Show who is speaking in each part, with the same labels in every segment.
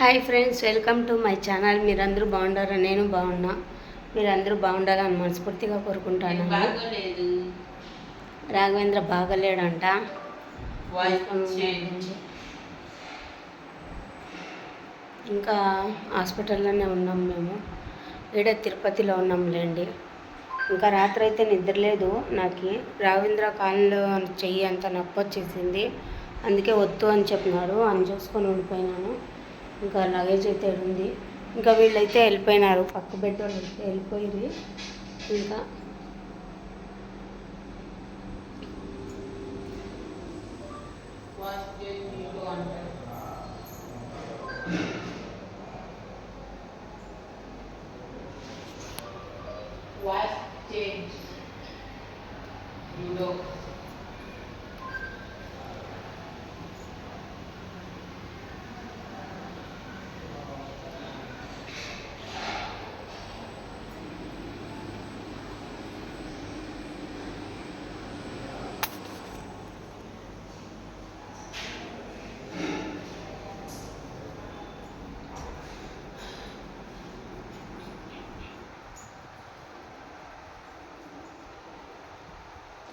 Speaker 1: Hi friends welcome to my channel. మీరందరూ బాగుండారా? నేను బాగున్నా. మీరందరూ బాగుండాలని మనస్ఫూర్తిగా కోరుకుంటాను. రాఘవేంద్ర బాగలేడంట. ఇంకా హాస్పిటల్లోనే ఉన్నాం మేము. ఈడ తిరుపతిలో ఉన్నాంలేండి ఇంకా రాత్రి అయితే నిద్రలేదు నాకు. రాఘవేంద్ర కాలంలో చెయ్యి అంత నొప్పి వచ్చేసింది అందుకే వద్దు అని చెప్పినాడు అని చూసుకొని ఉండిపోయినాను. ఇంకా లగేజ్ అయితే ఉంది. ఇంకా వీళ్ళైతే వెళ్ళిపోయినారు. పక్క బెడ్ వాళ్ళు అయితే వెళ్ళిపోయింది. ఇంకా
Speaker 2: వాయిస్ చేంజ్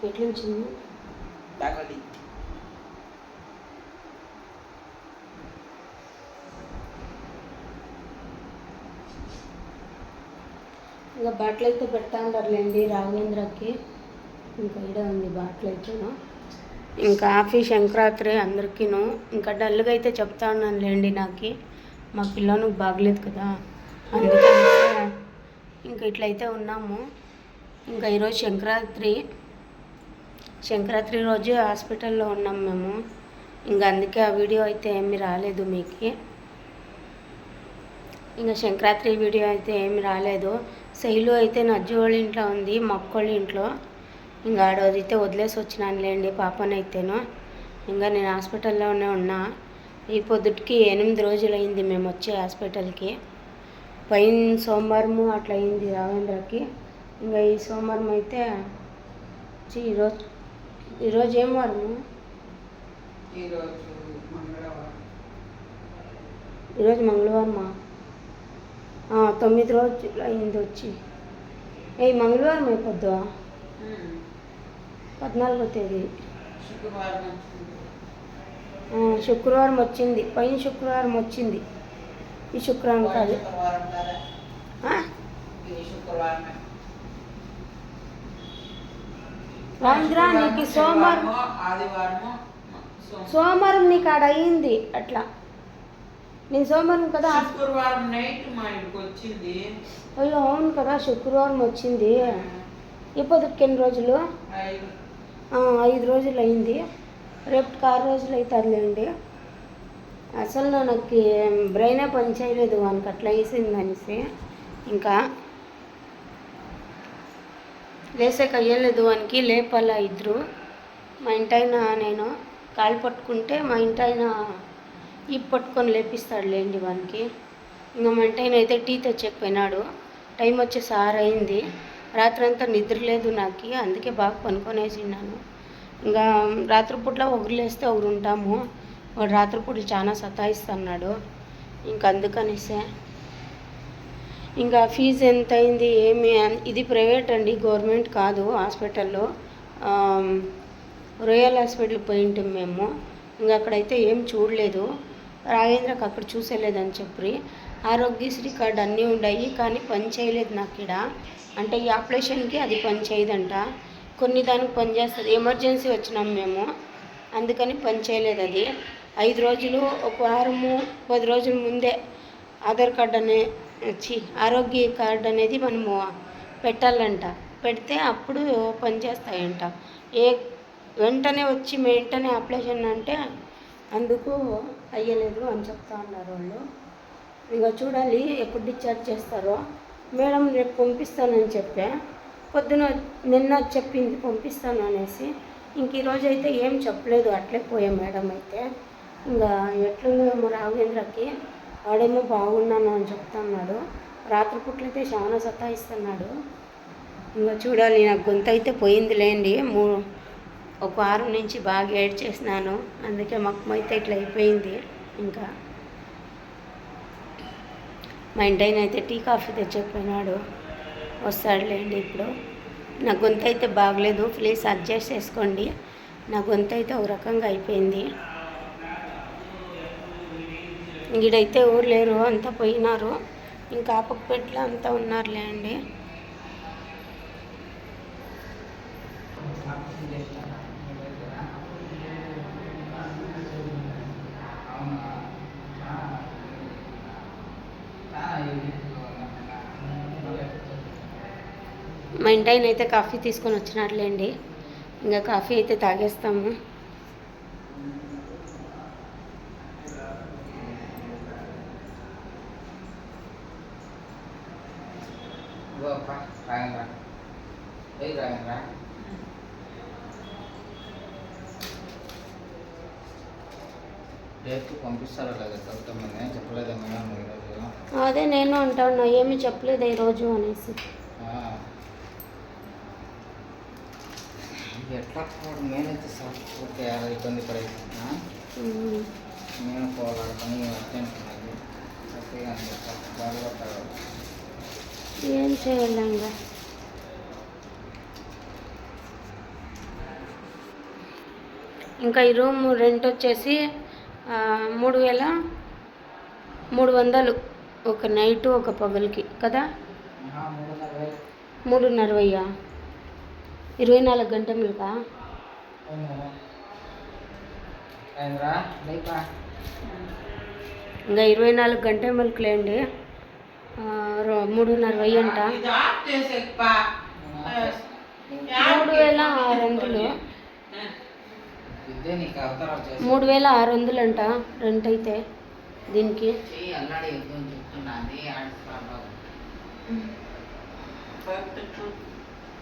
Speaker 1: ఎట్లుంచింది? ఇంకా బాటిల్ అయితే పెడతా ఉంటారులేండి రాఘవేంద్రకి. ఇంకా ఈడ ఉంది బాటిల్ అయితేను ఇంకా ఆఫీ శంకరాత్రి అందరికీను. ఇంకా డల్గా అయితే చెప్తా ఉన్నానులేండి నాకు. మా పిల్లను బాగలేదు కదా. అందుకని ఇంకా ఇట్లయితే ఉన్నాము. ఇంకా ఈరోజు సంక్రాంతి శంకరాత్రి రోజు హాస్పిటల్లో ఉన్నాం మేము. ఇంకా అందుకే ఆ వీడియో అయితే ఏమి రాలేదు మీకు. ఇంకా శంకరాత్రి వీడియో అయితే ఏమి రాలేదు. శైలు అయితే నజ్జు వాళ్ళ ఇంట్లో ఉంది మా వాళ్ళ ఇంట్లో. ఇంకా ఆడోదైతే వదిలేసి వచ్చినానులేండి పాపనైతేను. ఇంకా నేను హాస్పిటల్లోనే ఉన్నా. ఈ పొద్దుటికి ఎనిమిది రోజులు అయింది మేము వచ్చే హాస్పిటల్కి. పైన సోమవారము అట్లా అయింది రావేంద్రకి ఇంకా ఈ సోమవారం అయితే ఈరోజు ఈరోజు ఏం వారము
Speaker 2: ఈరోజు మంగళవారం.
Speaker 1: ఈరోజు మంగళవారమా? తొమ్మిది రోజులు అయింది వచ్చి. ఏ మంగళవారం అయిపోద్దా. పద్నాలుగో తేదీ.
Speaker 2: శుక్రవారం వచ్చింది.
Speaker 1: పైన శుక్రవారం వచ్చింది. ఈ శుక్రవారం కాదు.
Speaker 2: శుక్రవారం కదా
Speaker 1: ఆ?
Speaker 2: ఈ శుక్రవారమే
Speaker 1: రాంద్రా నీకు సోమవారం సోమవారం నీకు ఆడ అయింది అట్లా. నేను సోమవారం కదా
Speaker 2: శుక్రవారం నైట్ మా ఇంటికి వచ్చింది.
Speaker 1: అయ్యో అవును కదా శుక్రవారం వచ్చింది. ఇప్పటికి ఎన్ని రోజులు?
Speaker 2: ఐదు.
Speaker 1: రోజులు అయింది రేపు ఆరు రోజులు అవుతుందిలేండి అసలు నాకు బ్రెయినే పని చేయలేదు వానికి అట్లా వేసింది అనేసి. ఇంకా లేసే కయ్యలేదు వానికి లేపాల ఇద్దరు మా ఇంటైన నేను కాలు పట్టుకుంటే మా ఇంటైన ఈ పట్టుకొని లేపిస్తాడులేండి వానికి. ఇంకా మా ఇంటైన అయితే టీ తెచ్చకపోయినాడు. టైం వచ్చే సార్ అయింది. రాత్రంతా నిద్ర లేదు నాకు. అందుకే బాగా పనుకొనేసిన్నాను ఇంకా రాత్రిపూట్ల ఒకరు లేస్తే ఒకరు ఉంటాము వాడు రాత్రిపూట చాలా సతాయిస్తున్నాడు. ఇంక అందుకనేసే ఇంకా ఫీజు ఎంత అయింది ఏమి ఇది ప్రైవేట్ అండి గవర్నమెంట్ కాదు హాస్పిటల్లో. ఆమ్, రోయల్ హాస్పిటల్ పోయింటాం మేము. ఇంకా అక్కడైతే ఏం చూడలేదు. రాజేంద్రకు అక్కడ చూసేలేదని చెప్పి. ఆరోగ్యశ్రీ కార్డు అన్నీ ఉన్నాయి కానీ పని చేయలేదు నాకు ఇక్కడ అంటే ఈ ఆపరేషన్కి అది పని చేయదంట. కొన్ని దానికి పని చేస్తుంది. ఎమర్జెన్సీ వచ్చినాం మేము. అందుకని పని చేయలేదు అది. ఐదు రోజులు ఒక వారము పది రోజుల ముందే ఆధార్ కార్డు అనే చి ఆరోగ్య కార్డు అనేది మనము పెట్టాలంట. పెడితే అప్పుడు పనిచేస్తాయంట ఏ వెంటనే వచ్చి వెంటనే అప్లికేషన్ అంటే అందుకు అయ్యలేదు అని చెప్తా ఉన్నారు వాళ్ళు. ఇంకా చూడాలి ఎప్పుడు డిశ్చార్జ్ చేస్తారో. మేడం రేపు పంపిస్తానని చెప్పా. పొద్దున నిన్న చెప్పింది పంపిస్తాను అనేసి. ఇంక ఈరోజు అయితే ఏం చెప్పలేదు. అట్లే పోయా మేడం అయితే. ఇంకా ఎట్లుందో రాఘవేంద్రకి వాడేమో బాగున్నాను అని చెప్తున్నాడు. రాత్రిపూట్లయితే చాలా సతాయిస్తున్నాడు. ఇంకా చూడాలి నాకు గొంతు అయితే పోయింది లేండి మూ ఒక వారం నుంచి బాగా ఏడ్ చేసినాను అందుకే మొక్క అయితే ఇట్లా అయిపోయింది. ఇంకా మా ఇంటైన అయితే టీ కాఫీ తెచ్చకపోయినాడు వస్తాడులేండి ఇప్పుడు. నా గొంతు అయితే బాగలేదు. ప్లీజ్ అడ్జస్ట్ చేసుకోండి. నా గొంతు అయితే ఒక రకంగా అయిపోయింది. ఈడైతే ఊరు లేరు అంతా పోయినారు. ఇంకా ఆపకపెట్లో అంతా ఉన్నారులే అండి. మా ఇంటి అయితే కాఫీ తీసుకొని వచ్చినారులేండి ఇంకా కాఫీ అయితే తాగేస్తాము.
Speaker 3: రాగండ్రా ఏ రాగండ్రా రేపు పంపిస్తారో లేదా నేను చెప్పలేదా ఈరోజు
Speaker 1: అదే నేను అంటాను ఏమీ చెప్పలేదు ఈరోజు అనేసి
Speaker 3: ఆ. ఇది ఎట్లా పోవడం నేనైతే అలా ఇబ్బంది పడేస్తున్నా. నేను పోవాలని అర్జెంట్ ఉన్నది
Speaker 1: ఏం చేయాలి ఇంకా ఇంకా ఈ రూమ్ రెంట్ వచ్చేసి మూడు వేల మూడు వందలు ఒక నైటు ఒక పగలకి కదా?
Speaker 3: మూడున్నర
Speaker 1: వెయ్యా ఇరవై నాలుగు గంటలకా? ఇంకా ఇరవై నాలుగు గంటలకులేండి మూడున్నర వెయ్యి అంట మూడు వేల ఆరు వందలు మూడు వేల ఆరు వందలు అంట రెంట్ అయితే దీనికి
Speaker 3: చెయ్యి అల్లాడి యుద్ధం చెప్తున్నది ఆడుతున్నాడు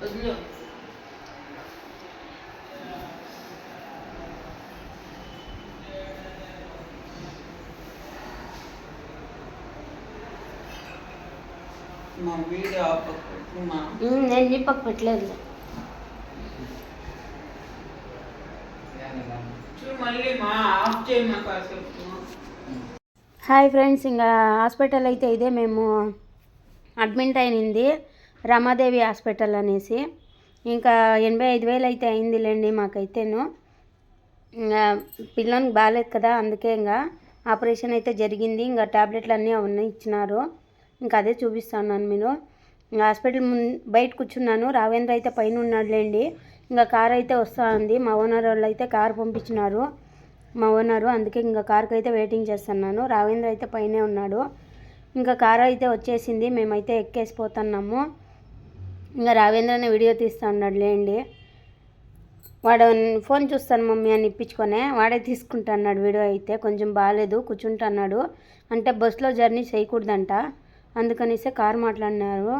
Speaker 2: వదిలు మా వీడియో ఆపకు మా
Speaker 1: నేను చెప్పక పెట్టలేదు హాయ్ ఫ్రెండ్స్ ఇంకా హాస్పిటల్ అయితే ఇదే మేము అడ్మిట్ అయినది రమాదేవి హాస్పిటల్ అనేసి. ఇంకా ఎనభై ఐదు వేలు అయితే అయిందిలేండి మాకైతేను. ఇంకా పిల్లోనికి బాగాలేదు కదా అందుకే ఇంకా ఆపరేషన్ అయితే జరిగింది. ఇంకా టాబ్లెట్లు అన్నీ అవన్నీ ఇచ్చినారు. ఇంకా అదే చూపిస్తున్నాను నేను ఇంకా హాస్పిటల్ ముందు బయట కూర్చున్నాను. రావేంద్ర అయితే పైన ఉన్నాడులేండి. ఇంకా కార్ అయితే వస్తూ ఉంది మా ఓనర్ వాళ్ళు అయితే కార్ పంపించినారు. మా ఓనరు అందుకే ఇంకా కార్కి అయితే వెయిటింగ్ చేస్తున్నాను. రావేంద్ర అయితే పైనే ఉన్నాడు. ఇంకా కార్ అయితే వచ్చేసింది. మేమైతే ఎక్కేసిపోతున్నాము. ఇంకా రావేంద్రనే వీడియో తీస్తా ఉన్నాడు లేండి వాడు ఫోన్ చూస్తాను మమ్మీ అని ఇప్పించుకొనే. వాడే తీసుకుంటున్నాడు వీడియో అయితే. కొంచెం బాగాలేదు కూర్చుంటున్నాడు. అంటే బస్సులో జర్నీ చేయకూడదంట. అందుకనేసే కారు మాట్లాడినారు.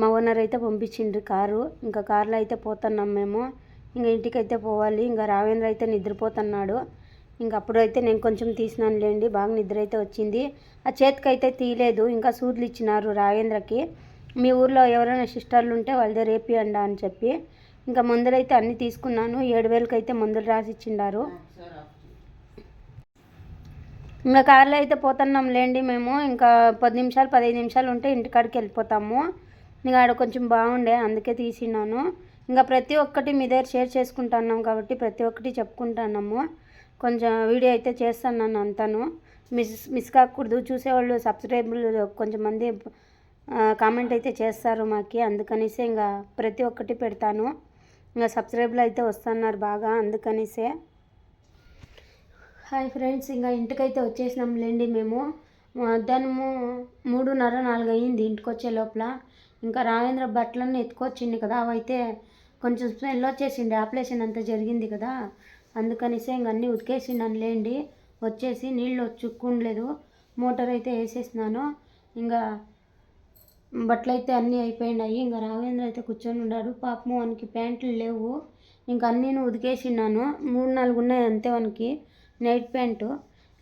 Speaker 1: మా ఓనర్ అయితే పంపించిండ్రు కారు. ఇంకా కారులో అయితే పోతున్నాం మేము. ఇంకా ఇంటికి అయితే పోవాలి. ఇంకా రావేంద్ర అయితే నిద్రపోతున్నాడు. ఇంకా అప్పుడైతే నేను కొంచెం తీసినాను లేండి బాగా నిద్ర అయితే వచ్చింది. ఆ చేతికి అయితే తీయలేదు. ఇంకా సూదులు ఇచ్చినారు రావేంద్రకి. మీ ఊర్లో ఎవరైనా సిస్టర్లు ఉంటే వాళ్ళదే రేపియండి అని చెప్పి. ఇంకా మందులైతే అన్నీ తీసుకున్నాను. ఏడు వేలకైతే మందులు రాసి ఇచ్చిండారు ఇంకా కార్లో అయితే పోతున్నాం లేండి మేము. ఇంకా పది నిమిషాలు పదిహేను నిమిషాలు ఉంటే ఇంటికాడికి వెళ్ళిపోతాము. ఇంకా ఆడ కొంచెం బాగుండే అందుకే తీసినాను ఇంకా ప్రతి ఒక్కటి మీ దగ్గర షేర్ చేసుకుంటున్నాం కాబట్టి ప్రతి ఒక్కటి చెప్పుకుంటున్నాము. కొంచెం వీడియో అయితే చేస్తున్నాను అంతాను. మిస్ మిస్ కాకూడదు. చూసేవాళ్ళు సబ్స్క్రైబులు కొంచెం మంది కామెంట్ అయితే చేస్తారు మాకి. అందుకనేసి ఇంకా ప్రతి ఒక్కటి పెడతాను. ఇంకా సబ్స్క్రైబ్లు అయితే వస్తున్నారు బాగా అందుకనేసే. హాయ్ ఫ్రెండ్స్ ఇంకా ఇంటికైతే వచ్చేసినాం లేండి మేము మధ్యాహ్నము మూడున్నర నాలుగు అయ్యింది ఇంటికి వచ్చే లోపల. ఇంకా రావేంద్ర బట్టలన్నీ ఎత్తుకొచ్చింది కదా అవైతే కొంచెం స్మెల్ వచ్చేసింది ఆపరేషన్ అంతా జరిగింది కదా. అందుకనిసే ఇంక అన్నీ ఉతికేసిండాను లేండి వచ్చేసి నీళ్ళు చుక్కుండలేదు మోటార్ అయితే వేసేసినాను. ఇంకా బట్టలు అయితే అన్నీ అయిపోయినాయి ఇంకా రావేంద్ర అయితే కూర్చొని ఉన్నాడు. పాపము వానికి ప్యాంట్లు లేవు ఇంకా అన్నీ ఉతికేసినాను. మూడు నాలుగు ఉన్నాయి అంతే వానికి. Night pant.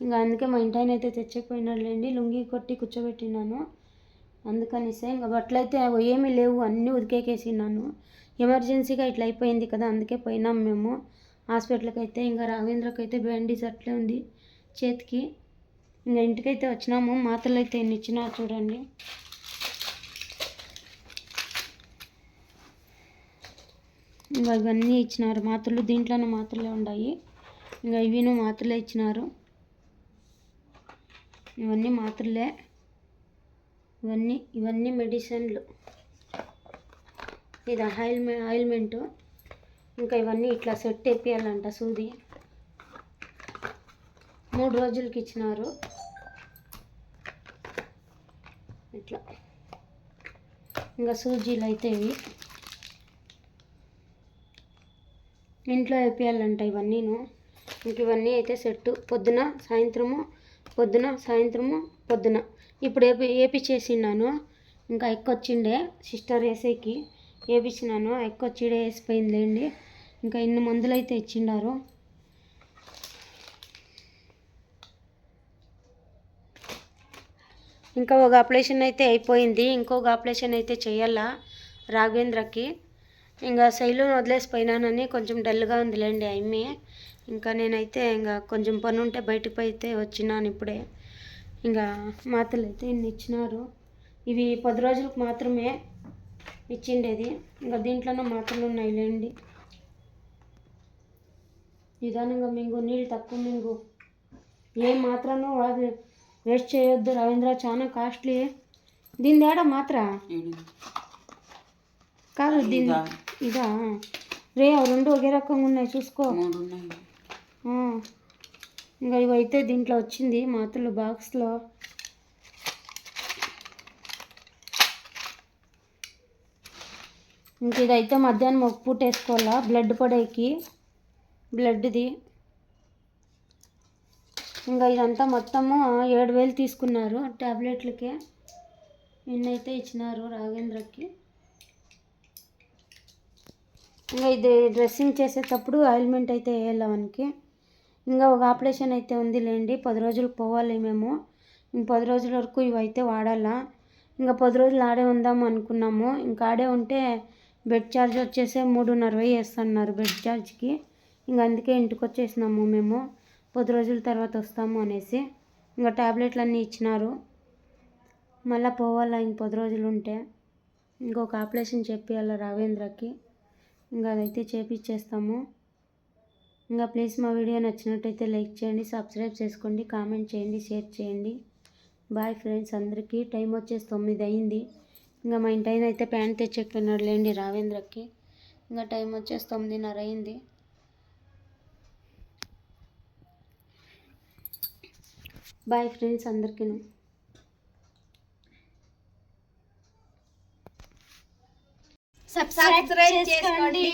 Speaker 1: ఇంకా అందుకే మా ఇంటాయన అయితే తెచ్చకపోయినాడులేండి. లుంగి కొట్టి కూర్చోబెట్టినాను. అందుకనిసే ఇంకా బట్టలు అయితే అవి ఏమీ లేవు. అన్నీ ఉదికేకేసినాను ఎమర్జెన్సీగా ఇట్లా అయిపోయింది కదా అందుకే పోయినాం మేము. హాస్పిటల్కి అయితే ఇంకా రాఘవేంద్రకి అయితే బ్యాండేజ్ అట్లే ఉంది చేతికి. ఇంకా ఇంటికైతే వచ్చినాము. మాత్రలు అయితే ఎన్ని ఇచ్చినా చూడండి. ఇంకా ఇవన్నీ ఇచ్చినారు. మాత్రలు దీంట్లోనే మాత్రలే ఉన్నాయి ఇంకా ఇవిను మాత్రలే ఇచ్చినారు. ఇవన్నీ మాత్రలే. ఇవన్నీ ఇవన్నీ మెడిసిన్లు. ఇది ఆయిల్ ఆయిల్మెంటు ఇంకా ఇవన్నీ ఇట్లా సెట్ వేపియాలంట సూది. మూడు రోజులకి ఇచ్చినారు. ఇట్లా. ఇంకా సూజీలు అయితే ఇవి. ఇంట్లో వేపియాలంట ఇవన్నీను. ఇంక ఇవన్నీ అయితే సెట్ పొద్దున సాయంత్రము పొద్దున సాయంత్రము పొద్దున. ఇప్పుడు ఏపి వేపించేసినాను ఇంకా ఎక్కొచ్చిండే సిస్టర్ వేసేకి వేపించినాను ఎక్కొచ్చిడే వేసిపోయిందిలేండి ఇంకా ఇన్ని మందులు అయితే ఇచ్చిండారు. ఇంకా ఒక ఆపరేషన్ అయితే అయిపోయింది. ఇంకొక ఆపరేషన్ అయితే చేయాలా రాఘవేంద్రకి. ఇంకా శైలు వదిలేసిపోయినానని కొంచెం డల్గా ఉందిలేండి అమ్మి. ఇంకా నేనైతే ఇంకా కొంచెం పని ఉంటే బయటకు అయితే వచ్చినాను ఇప్పుడే. ఇంకా మాత్రలు అయితే ఇన్ని ఇచ్చినారు. ఇవి పది రోజులకు మాత్రమే ఇచ్చిండేది. ఇంకా దీంట్లోనే మాత్రలు ఉన్నాయిలేండి. నిదానంగా మింగు నీళ్ళు తక్కువ మింగు. ఏ మాత్రను అది వేస్ట్ చేయొద్దు. రవీంద్ర చాలా కాస్ట్లీ. దీని ఏడా మాత్ర? కాదు దీని
Speaker 2: ఇదా?
Speaker 1: రే రెండు ఒకే రకంగా ఉన్నాయి చూసుకో.
Speaker 2: ఉన్నాయి.
Speaker 1: ఇంకా ఇవైతే దీంట్లో వచ్చింది మాత్రలు బాక్స్లో. ఇంక ఇదైతే మధ్యాహ్నం ఒక పూట వేసుకోవాలా? బ్లడ్ పడేకి. బ్లడ్ది. ఇంకా ఇదంతా మొత్తము ఏడు వేలు తీసుకున్నారు ట్యాబ్లెట్లకే నిన్నైతే ఇచ్చినారు రాఘేంద్రకి. ఇంకా ఇది డ్రెస్సింగ్ చేసేటప్పుడు ఆయిల్మెంట్ అయితే వేయాలి మనకి? ఇంకా ఒక ఆపరేషన్ అయితే ఉందిలేండి. పది రోజులు పోవాలి మేము. ఇంక పది రోజుల వరకు ఇవైతే వాడాలా. ఇంకా పది రోజులు ఆడే ఉందాం అనుకున్నాము. ఇంకా ఆడే ఉంటే బెడ్ ఛార్జ్ వచ్చేసి మూడున్నర వెయ్యి వేస్తున్నారు బెడ్ ఛార్జ్కి. ఇంకా అందుకే ఇంటికి వచ్చేసినాము మేము. పది రోజుల తర్వాత వస్తాము అనేసి. ఇంకా ట్యాబ్లెట్లు అన్నీ ఇచ్చినారు. మళ్ళీ పోవాలా ఇంక పది రోజులు ఉంటే. ఇంకొక ఆపరేషన్ చెప్పియాల రావేంద్రకి. ఇంకా అదైతే చేపించేస్తాము ఇంకా ప్లీజ్ మా వీడియో నచ్చినట్టయితే లైక్ చేయండి సబ్స్క్రైబ్ చేసుకోండి కామెంట్ చేయండి షేర్ చేయండి. బాయ్ ఫ్రెండ్స్ అందరికీ టైం వచ్చేసి తొమ్మిది అయింది. ఇంకా మా ఇంటి ఆయన అయితే ప్యాంట్ తెచ్చెక్కినాడు లేండి రావేంద్రకి. ఇంకా టైం వచ్చేసి తొమ్మిదిన్నర అయింది. బాయ్ ఫ్రెండ్స్ అందరికీ.
Speaker 4: సబ్స్క్రైబ్ చేసుకోండి.